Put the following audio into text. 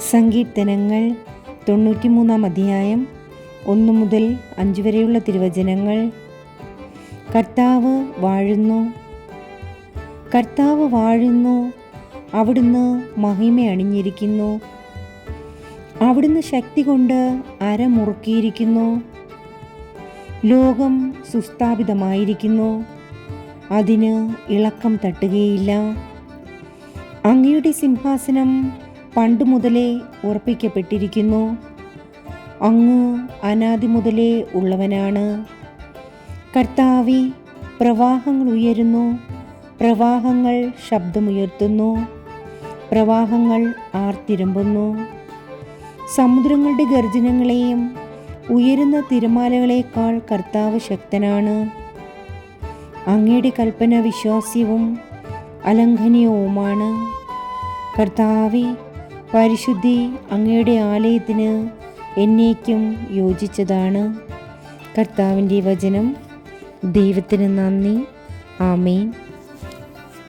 സങ്കീർത്തനങ്ങൾ തൊണ്ണൂറ്റിമൂന്നാം അധ്യായം ഒന്ന് മുതൽ അഞ്ച് വരെയുള്ള തിരുവചനങ്ങൾ. കർത്താവ് വാഴുന്നു. കർത്താവ് വാഴുന്നു. അവിടുന്ന് മഹിമ അണിഞ്ഞിരിക്കുന്നു. അവിടുന്ന് ശക്തി കൊണ്ട് അരമുറുക്കിയിരിക്കുന്നു ലോകം സുസ്ഥാപിതമായിരിക്കുന്നു. അതിന് ഇളക്കം തട്ടുകയില്ല. അങ്ങയുടെ സിംഹാസനം പണ്ടു മുതലേ ഉറപ്പിക്കപ്പെട്ടിരിക്കുന്നു. അങ്ങ് അനാദി മുതലേ ഉള്ളവനാണ്. കർത്താവി പ്രവാഹങ്ങൾ ഉയരുന്നു. പ്രവാഹങ്ങൾ ശബ്ദമുയർത്തുന്നു. പ്രവാഹങ്ങൾ ആർത്തിരമ്പുന്നു. സമുദ്രങ്ങളുടെ ഗർജനങ്ങളെയും ഉയരുന്ന തിരമാലകളേക്കാൾ കർത്താവ് ശക്തനാണ്. അങ്ങയുടെ കൽപ്പന വിശ്വാസ്യവും അലംഘനീയവുമാണ് കർത്താവി പരിശുദ്ധി അങ്ങയുടെ ആലയത്തിന് എന്നേക്കും യോജിച്ചതാണ്. കർത്താവിന്റെ വചനം ദൈവത്തിന് നന്ദി. ആമേൻ.